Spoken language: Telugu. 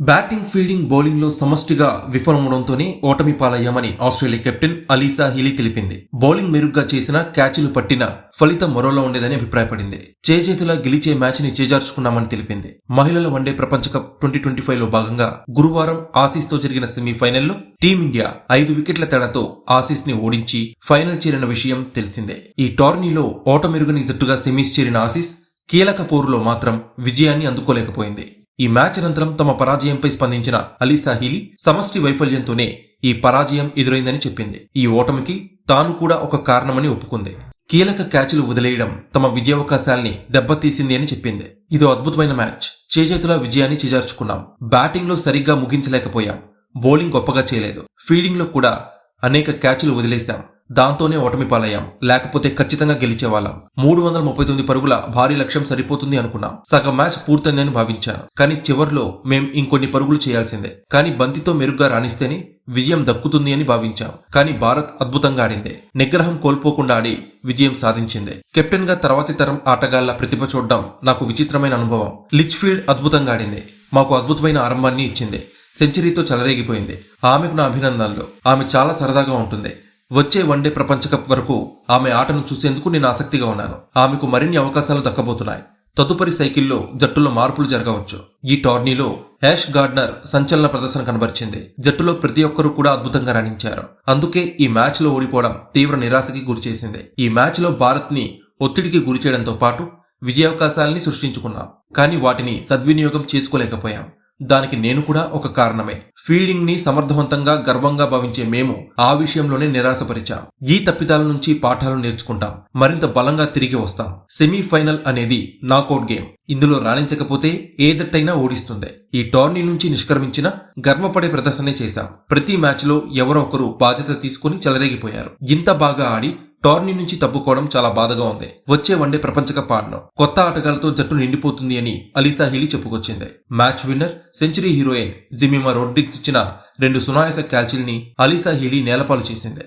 బ్యాటింగ్ ఫీల్డింగ్ బౌలింగ్లో సమష్టిగా విఫలమవడంతోనే ఓటమి పాలయ్యామని ఆస్ట్రేలియా కెప్టెన్ అలీసా హిలీ తెలిపింది. బౌలింగ్ మెరుగ్గా చేసిన క్యాచ్లు పట్టిన ఫలితం మరోలా ఉండేదని అభిప్రాయపడింది. చేజేతులా గెలిచే మ్యాచ్ని చేజార్చుకున్నామని తెలిపింది. మహిళల వన్డే ప్రపంచ కప్ ట్వంటీ ట్వంటీ ఫైవ్లో భాగంగా గురువారం ఆసీస్తో జరిగిన సెమీఫైనల్లో టీమిండియా ఐదు వికెట్ల తేడాతో ఆసీస్ని ఓడించి ఫైనల్ చేరిన విషయం తెలిసిందే. ఈ టోర్నీలో ఓటమెరుగని జట్టుగా సెమీస్ చేరిన ఆసీస్ కీలక పోరులో మాత్రం విజయాన్ని అందుకోలేకపోయింది. ఈ మ్యాచ్ అనంతరం తమ పరాజయంపై స్పందించిన అలీసా హీలీ సమష్టి వైఫల్యంతోనే ఈ పరాజయం ఎదురైందని చెప్పింది. ఈ ఓటమికి తాను కూడా ఒక కారణమని ఒప్పుకుంది. కీలక క్యాచ్లు వదిలేయడం తమ విజయావకాశాల్ని దెబ్బతీసింది అని చెప్పింది. ఇదో అద్భుతమైన మ్యాచ్. చేజేతుల విజయాన్ని చేజార్చుకున్నాం. బ్యాటింగ్లో సరిగ్గా ముగించలేకపోయాం. బౌలింగ్ గొప్పగా చేయలేదు. ఫీల్డింగ్లో కూడా అనేక క్యాచ్లు వదిలేశాం. దాంతోనే ఓటమి పాలయ్యాం. లేకపోతే ఖచ్చితంగా గెలిచేవాళ్ళం. మూడు వందల ముప్పై తొమ్మిది పరుగుల భారీ లక్ష్యం సరిపోతుంది అనుకున్నాం. సగం మ్యాచ్ పూర్తయిందని భావించాను. కానీ చివర్లో మేం ఇంకొన్ని పరుగులు చేయాల్సిందే. కానీ బంతితో మెరుగ్గా రాణిస్తేనే విజయం దక్కుతుంది అని భావించాం. కానీ భారత్ అద్భుతంగా ఆడింది. నిగ్రహం కోల్పోకుండా ఆడి విజయం సాధించింది. కెప్టెన్గా తర్వాతి తరం ఆటగాళ్ళ ప్రతిభ చూడడం నాకు విచిత్రమైన అనుభవం. లిచ్ఫీల్డ్ అద్భుతంగా ఆడింది. మాకు అద్భుతమైన ఆరంభాన్ని ఇచ్చింది. సెంచరీతో చెలరేగిపోయింది. ఆమెకు నా అభినందనలు. ఆమె చాలా సరదాగా ఉంటుంది. వచ్చే వన్డే ప్రపంచ కప్ వరకు ఆమె ఆటను చూసేందుకు నేను ఆసక్తిగా ఉన్నాను. ఆమెకు మరిన్ని అవకాశాలు దక్కబోతున్నాయి. తదుపరి సైకిల్లో జట్టులో మార్పులు జరగవచ్చు. ఈ టోర్నీలో యాష్ గార్డ్నర్ సంచలన ప్రదర్శన కనబరిచింది. జట్టులో ప్రతి ఒక్కరూ కూడా అద్భుతంగా రాణించారు. అందుకే ఈ మ్యాచ్లో ఓడిపోవడం తీవ్ర నిరాశకి గురిచేసింది ఈ మ్యాచ్లో భారత్ని ఒత్తిడికి గురి చేయడంతో పాటు విజయావకాశాలని సృష్టించుకున్నాం. కానీ వాటిని సద్వినియోగం చేసుకోలేకపోయాం. దానికి నేను కూడా ఒక కారణమే. ఫీల్డింగ్ని సమర్థవంతంగా గర్వంగా భావించే మేము ఆ విషయంలోనే నిరాశపరిచాం. ఈ తప్పిదాల నుంచి పాఠాలు నేర్చుకుంటాం. మరింత బలంగా తిరిగి వస్తాం. సెమీఫైనల్ అనేది నాకౌట్ గేమ్. ఇందులో రాణించకపోతే ఏ జట్టైనా ఓడిస్తుంది. ఈ టోర్నీ నుంచి నిష్క్రమించిన గర్వపడే ప్రదర్శనే చేశాం. ప్రతి మ్యాచ్లో ఎవరో ఒకరు బాధ్యత తీసుకుని చెలరేగిపోయారు. ఇంత బాగా ఆడి టోర్నీ నుంచి తప్పుకోవడం చాలా బాధగా ఉంది. వచ్చే వన్డే ప్రపంచ కప్ కొత్త ఆటగాళ్ళతో జట్టు నిండిపోతుంది అని అలీసా హిలీ చెప్పుకొచ్చింది. Match winner century heroine Jemimah Rodrigues ఇచ్చిన రెండు సునాయాస క్యాల్చిల్ని అలీసా హిలీ నేలపాలు చేసింది.